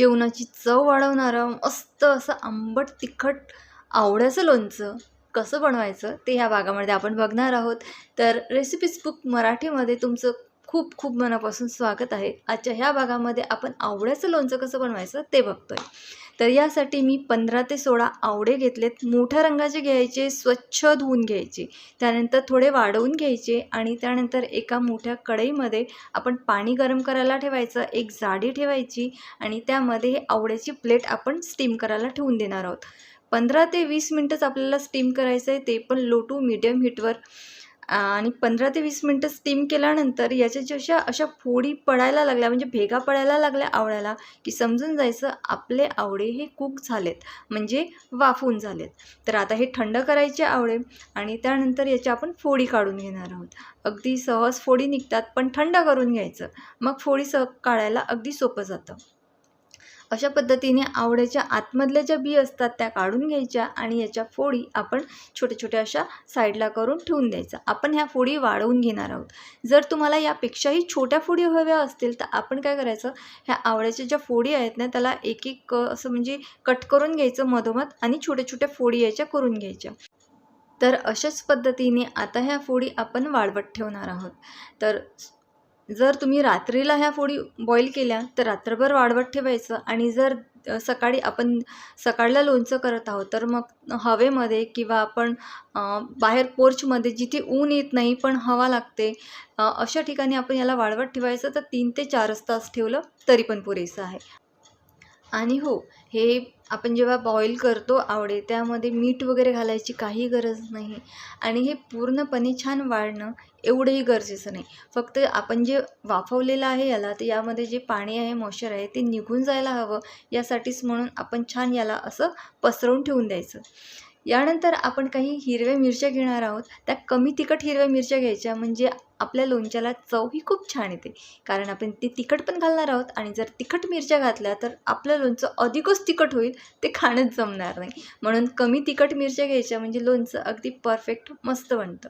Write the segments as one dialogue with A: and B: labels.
A: जेवणाची चव वाढवणारं मस्त असं आंबट तिखट आवड्याचं लोणचं कसं बनवायचं ते ह्या भागामध्ये आपण बघणार आहोत. तर रेसिपीज बुक मराठीमध्ये तुमचं खूप खूप मनापासून स्वागत आहे. आजच्या ह्या भागामध्ये आपण आवड्याचं लोणचं कसं बनवायचं ते बघतोय. तर यासाठी मी पंधरा ते सोळा आवडे घेतलेत. मोठ्या रंगाचे घ्यायचे स्वच्छ धुवून घ्यायचे त्यानंतर थोडे वाढवून घ्यायचे आणि त्यानंतर एका मोठ्या कढईमध्ये आपण पाणी गरम करायला ठेवायचं एक जाडी ठेवायची आणि त्यामध्ये हे आवड्याची प्लेट आपण स्टीम करायला ठेवून देणार आहोत. पंधरा ते वीस मिनटंच आपल्याला स्टीम करायचं आहे ते पण लो टू मीडियम हीटवर. आणि पंधरा ते वीस मिनटं स्टीम केल्यानंतर याच्या जशा अशा फोडी पडायला लागल्या म्हणजे भेगा पडायला लागल्या आवळ्याला की समजून जायचं आपले आवळे हे कुक झालेत म्हणजे वाफून झालेत. तर आता हे थंड करायचे आवळे आणि त्यानंतर याच्या आपण फोडी काढून घेणार आहोत. अगदी सहज फोडी निघतात पण थंड करून घ्यायचं. मग फोडी सह काढायला अगदी सोपं जातं. अशा पद्धतीने आवड्याच्या आतमधल्या ज्या बी असतात त्या काढून घ्यायच्या आणि याच्या फोडी आपण छोट्या छोट्या अशा साईडला करून ठेवून द्यायचा. आपण ह्या फोडी वाढवून घेणार आहोत. जर तुम्हाला यापेक्षाही छोट्या फोडी हव्या असतील तर आपण काय करायचं? ह्या आवळ्याच्या ज्या फोडी आहेत ना त्याला एक एक असं म्हणजे कट करून घ्यायचं मधोमध आणि छोट्या छोट्या फोडी याच्या करून घ्यायच्या. तर अशाच पद्धतीने आता ह्या फोडी आपण वाळवत ठेवणार आहोत. तर जर तुम्ही रात्रीला ह्या फोडी बॉईल केल्या तर रात्रभर वाळवत ठेवायचं आणि जर सकाळी आपण सकाळला लोणचं करत आहोत तर मग हवेमध्ये किंवा आपण बाहेर पोर्चमध्ये जिथे ऊन येत नाही पण हवा लागते अशा ठिकाणी आपण याला वाळवत ठेवायचं तर तीन ते चारच तास ठेवलं तरी पण पुरेसं आहे. आणि हो हे आपण जेव्हा बॉईल करतो आवडे त्यामध्ये मीठ वगैरे घालायची काही गरज नाही. आणि हे पूर्णपणे छान वाढणं एवढंही गरजेचं नाही. फक्त आपण जे वाफवलेलं आहे याला तर यामध्ये जे पाणी आहे मॉइश्चर आहे ते निघून जायला हवं. यासाठीच म्हणून आपण छान याला असं पसरवून ठेवून द्यायचं. यानंतर आपण काही हिरव्या मिरच्या घेणार आहोत. त्या कमी तिखट हिरव्या मिरच्या घ्यायच्या. म्हणजे आपल्या लोणच्याला चवही खूप छान येते. कारण आपण ते तिखट पण घालणार आहोत आणि जर तिखट मिरच्या घातल्या तर आपलं लोणचं अधिकच तिखट होईल. ते खाणंच जमणार नाही. म्हणून कमी तिखट मिरच्या घ्यायच्या. म्हणजे लोणचं अगदी परफेक्ट मस्त बनतं.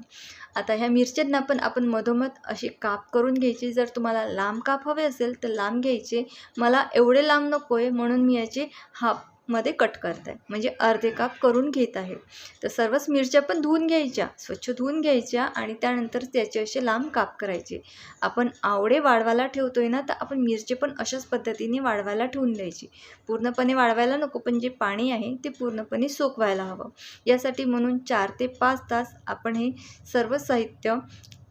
A: आता ह्या मिरच्यांना पण आपण मधोमध असे काप करून घ्यायचे. जर तुम्हाला लांब काप हवे असेल तर लांब घ्यायचे. मला एवढे लांब नको आहे म्हणून मी याचे हाफ मध्ये कट करत आहे म्हणजे अर्धे काप करून घेत आहे. तर सर्वच मिरच्या पण धुवून घ्यायच्या स्वच्छ धुवून घ्यायच्या आणि त्यानंतर त्याचे असे लांब काप करायचे. आपण आवडे वाढवायला ठेवतोय ना तर आपण मिरचे पण अशाच पद्धतीने वाढवायला ठेवून द्यायची. पूर्णपणे वाढवायला नको पण जे पाणी आहे ते पूर्णपणे सोकवायला हवं. यासाठी म्हणून चार ते पाच तास आपण हे सर्व साहित्य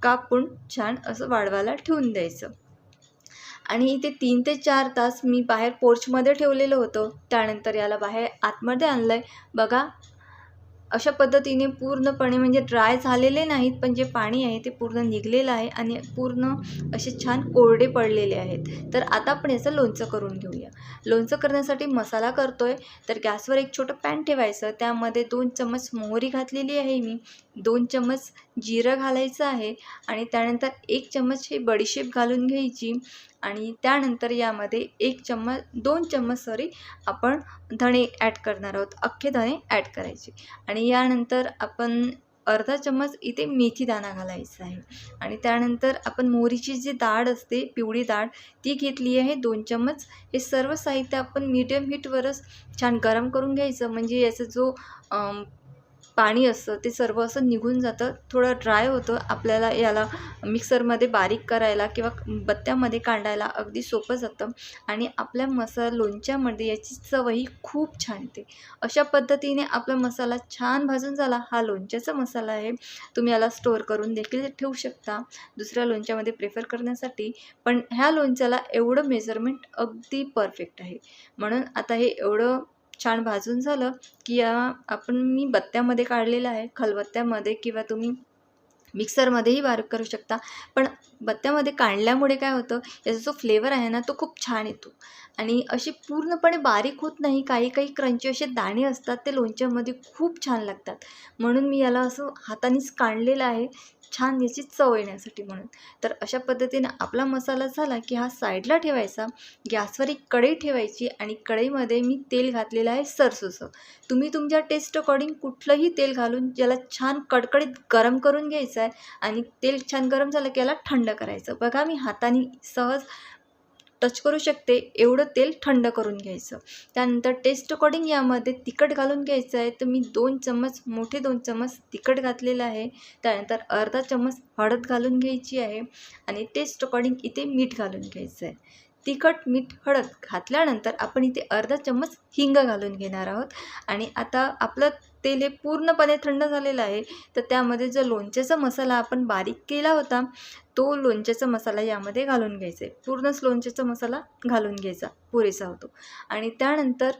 A: कापून छान असं वाढवायला ठेवून द्यायचं. आणि इथे तीन ते चार तास मी बाहेर पोर्चमध्ये ठेवलेलं होतं. त्यानंतर याला बाहेर आतमध्ये आणलं आहे बघा अशा पद्धतीने पूर्णपणे म्हणजे ड्राय झालेले नाहीत पण जे पाणी आहे ते पूर्ण निघलेलं आहे आणि पूर्ण असे छान कोरडे पडलेले आहेत. तर आता आपण याचं लोणचं करून घेऊया. लोणचं करण्यासाठी मसाला करतो आहे तर गॅसवर एक छोटं पॅन ठेवायचं. त्यामध्ये दोन चम्मच मोहरी घातलेली आहे मी. दोन चम्मच जिरं घालायचं आहे आणि त्यानंतर एक चम्मच हे बडीशेप घालून घ्यायची आणि त्यानंतर यामध्ये एक चम्मच दोन चम्मच सॉरी आपण धणे ॲड करणार आहोत. अख्खे धणे ॲड करायचे. आणि यानंतर आपण अर्धा चम्मच इथे मेथी दाणा घालायचा आहे. आणि त्यानंतर आपण मोहरीची जी डाळ असते पिवळी डाळ ती घेतली आहे दोन चम्मच. हे सर्व साहित्य आपण मीडियम हीटवरच छान गरम करून घ्यायचं. म्हणजे याचा जो पाणी असतं ते सर्व असं निघून जातं. थोडं ड्राय होतं. आपल्याला याला मिक्सरमध्ये बारीक करायला किंवा बत्त्यामध्ये काढायला अगदी सोपं जातं. आणि आपल्या मसाला लोणच्यामध्ये याची चवही खूप छान येते. अशा पद्धतीने आपला मसाला छान भाजून झाला. हा लोणच्याचा मसाला आहे. तुम्ही याला स्टोअर करून देखील ठेवू शकता. दुसऱ्या लोणच्यामध्ये प्रेफर करण्यासाठी. पण ह्या लोणच्याला एवढं मेजरमेंट अगदी परफेक्ट आहे. म्हणून आता हे एवढं छान भाजून झालं की या आपण मी बत्त्यामध्ये काढलेलं आहे. खलबत्त्यामध्ये किंवा तुम्ही मिक्सरमध्येही बारीक करू शकता. पण बत्त्यामध्ये काढल्यामुळे काय होतं याचा जो फ्लेवर आहे ना तो खूप छान येतो. आणि असे पूर्णपणे बारीक होत नाही. काही काही क्रंची असे दाणे असतात ते लोणच्यामध्ये खूप छान लागतात. म्हणून मी याला असं हातानेच काढलेलं आहे. छान याची चव येण्यासाठी म्हणून. तर अशा पद्धतीने आपला मसाला झाला की हा साईडला ठेवायचा गॅसवर एक कढई ठेवायची आणि कढईमध्ये मी तेल घातलेलं आहे सरसोचं तुम्ही तुमच्या टेस्ट अकॉर्डिंग कुठलंही तेल घालून ज्याला छान कडकडीत गरम करून घ्यायचं आहे आणि तेल छान गरम झालं की याला थंड करायचं. बघा मी हाताने सहज टच करू शकते एवढं तेल थंड करून घ्यायचं. त्यानंतर टेस्ट अकॉर्डिंग यामध्ये तिखट घालून घ्यायचं आहे. तर मी दोन चम्मच मोठे दोन चम्मच तिखट घातलेलं आहे. त्यानंतर अर्धा चम्मच हळद घालून घ्यायची आहे आणि टेस्ट अकॉर्डिंग इथे मीठ घालून घ्यायचं आहे. तिखट मीठ हळद घातल्यानंतर आपण इथे अर्धा चम्मच हिंग घालून घेणार आहोत. आणि आता आपलं तेल हे पूर्णपणे थंड झालेलं आहे. तर त्यामध्ये जो लोणच्याचा मसाला आपण बारीक केला होता तो लोणच्याचा मसाला यामध्ये घालून घ्यायचा. आहे पूर्णच लोणच्याचा मसाला घालून घ्यायचा पुरेसा होतो. आणि त्यानंतर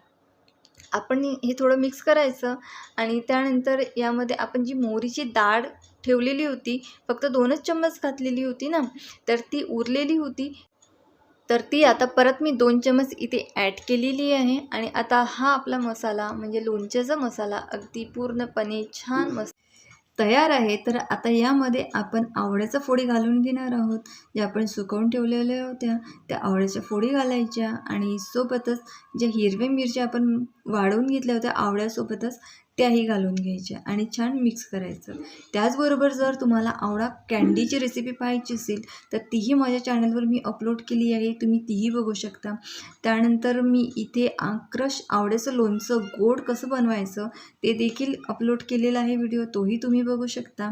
A: आपण हे थोडं मिक्स करायचं आणि त्यानंतर यामध्ये आपण जी मोहरीची डाळ ठेवलेली होती फक्त दोनच चम्मच घातलेली होती ना तर ती उरलेली होती. तर ती आता परत मी दोन चम्मच इथे ॲड केलेली आहे. आणि आता हा आपला मसाला म्हणजे लोणच्याचा मसाला अगदी पूर्णपणे छान मस्त तयार आहे. तर आता यामध्ये आपण आवळ्याच्या फोडी घालून घेणार आहोत. ज्या आपण सुकवून ठेवलेल्या होत्या त्या आवळ्याच्या फोडी घालायच्या. आणि सोबतच ज्या हिरव्या मिरच्या आपण वाढवून घेतल्या होत्या आवळ्यासोबतच त्याही घालून घ्यायच्या आणि छान मिक्स करायचं. त्याचबरोबर जर तुम्हाला आवळा कँडीची रेसिपी पाहायची असेल तर तीही माझ्या चॅनलवर मी अपलोड केली आहे. तुम्ही तीही बघू शकता. त्यानंतर मी इथे क्रश आवड्याचं लोणचं गोड कसं बनवायचं ते देखील अपलोड केलेलं आहे व्हिडिओ तोही तुम्ही बघू शकता.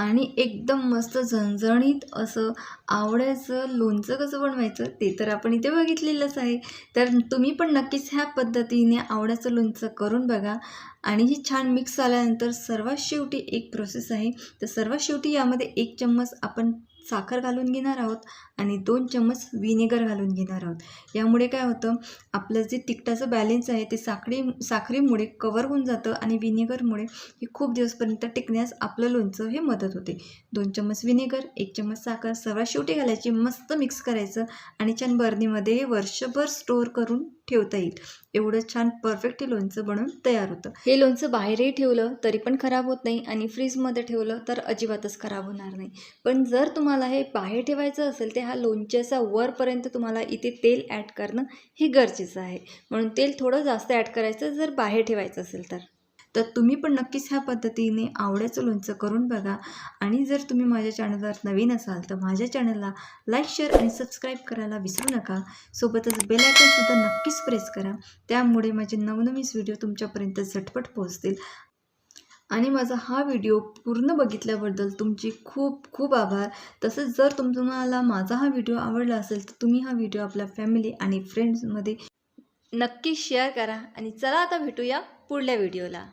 A: आणि एकदम मस्त झणझणीत असं आवड्याचं लोणचं कसं बनवायचं ते तर आपण इथे बघितलेलंच आहे. तर तुम्ही पण नक्कीच ह्या पद्धतीने आवड्याचं लोणचं करून बघा. आणि ही छान मिक्स झाल्यानंतर सर्वात शेवटी एक प्रोसेस आहे. तर सर्वात शेवटी यामध्ये एक चम्मच आपण साखर घालून घेणार आहोत आणि दोन चम्मच विनेगर घालून घेणार आहोत. यामुळे काय होतं आपलं जे तिखटाचं बॅलेन्स आहे ते साखरी साखरेमुळे कवर होऊन जातं आणि विनेगरमुळे हे खूप दिवसपर्यंत टिकण्यास आपलं लोणचं हे मदत होते. दोन चम्मच विनेगर एक चम्मच साखर सर्वात शेवटी घालायची मस्त मिक्स करायचं आणि छान बर्नीमध्ये हे वर्षभर स्टोअर करून ठेवता येईल. एवढं छान परफेक्ट हे लोणचं बनवून तयार होतं. हे लोणचं बाहेरही ठेवलं तरी पण खराब होत नाही आणि फ्रीजमध्ये ठेवलं तर अजिबातच खराब होणार नाही. पण जर तुम्हाला हे बाहेर ठेवायचं असेल तर हा लोणच्याचा वरपर्यंत तुम्हाला इथे तेल ॲड करणं हे गरजेचं आहे. म्हणून तेल थोडं जास्त ॲड करायचं जर बाहेर ठेवायचं असेल तर. तर तुम्ही पण नक्कीच ह्या पद्धतीने आवड्याचं लोणचं करून बघा. आणि जर तुम्ही माझ्या चॅनलवर नवीन असाल तर माझ्या चॅनलला लाईक शेअर आणि सबस्क्राईब करायला विसरू नका. सोबतच बेलायकनसुद्धा नक्कीच प्रेस करा. त्यामुळे माझे नवनवीन व्हिडिओ तुमच्यापर्यंत झटपट पोहोचतील. आणि माझा हा व्हिडिओ पूर्ण बघितल्याबद्दल तुमचे खूप खूप आभार. तसंच जर तुम तुम्हाला माझा हा व्हिडिओ आवडला असेल तर तुम्ही हा व्हिडिओ आपल्या फॅमिली आणि फ्रेंड्समध्ये नक्की शेअर करा. आणि चला आता भेटूया पुढल्या व्हिडिओला.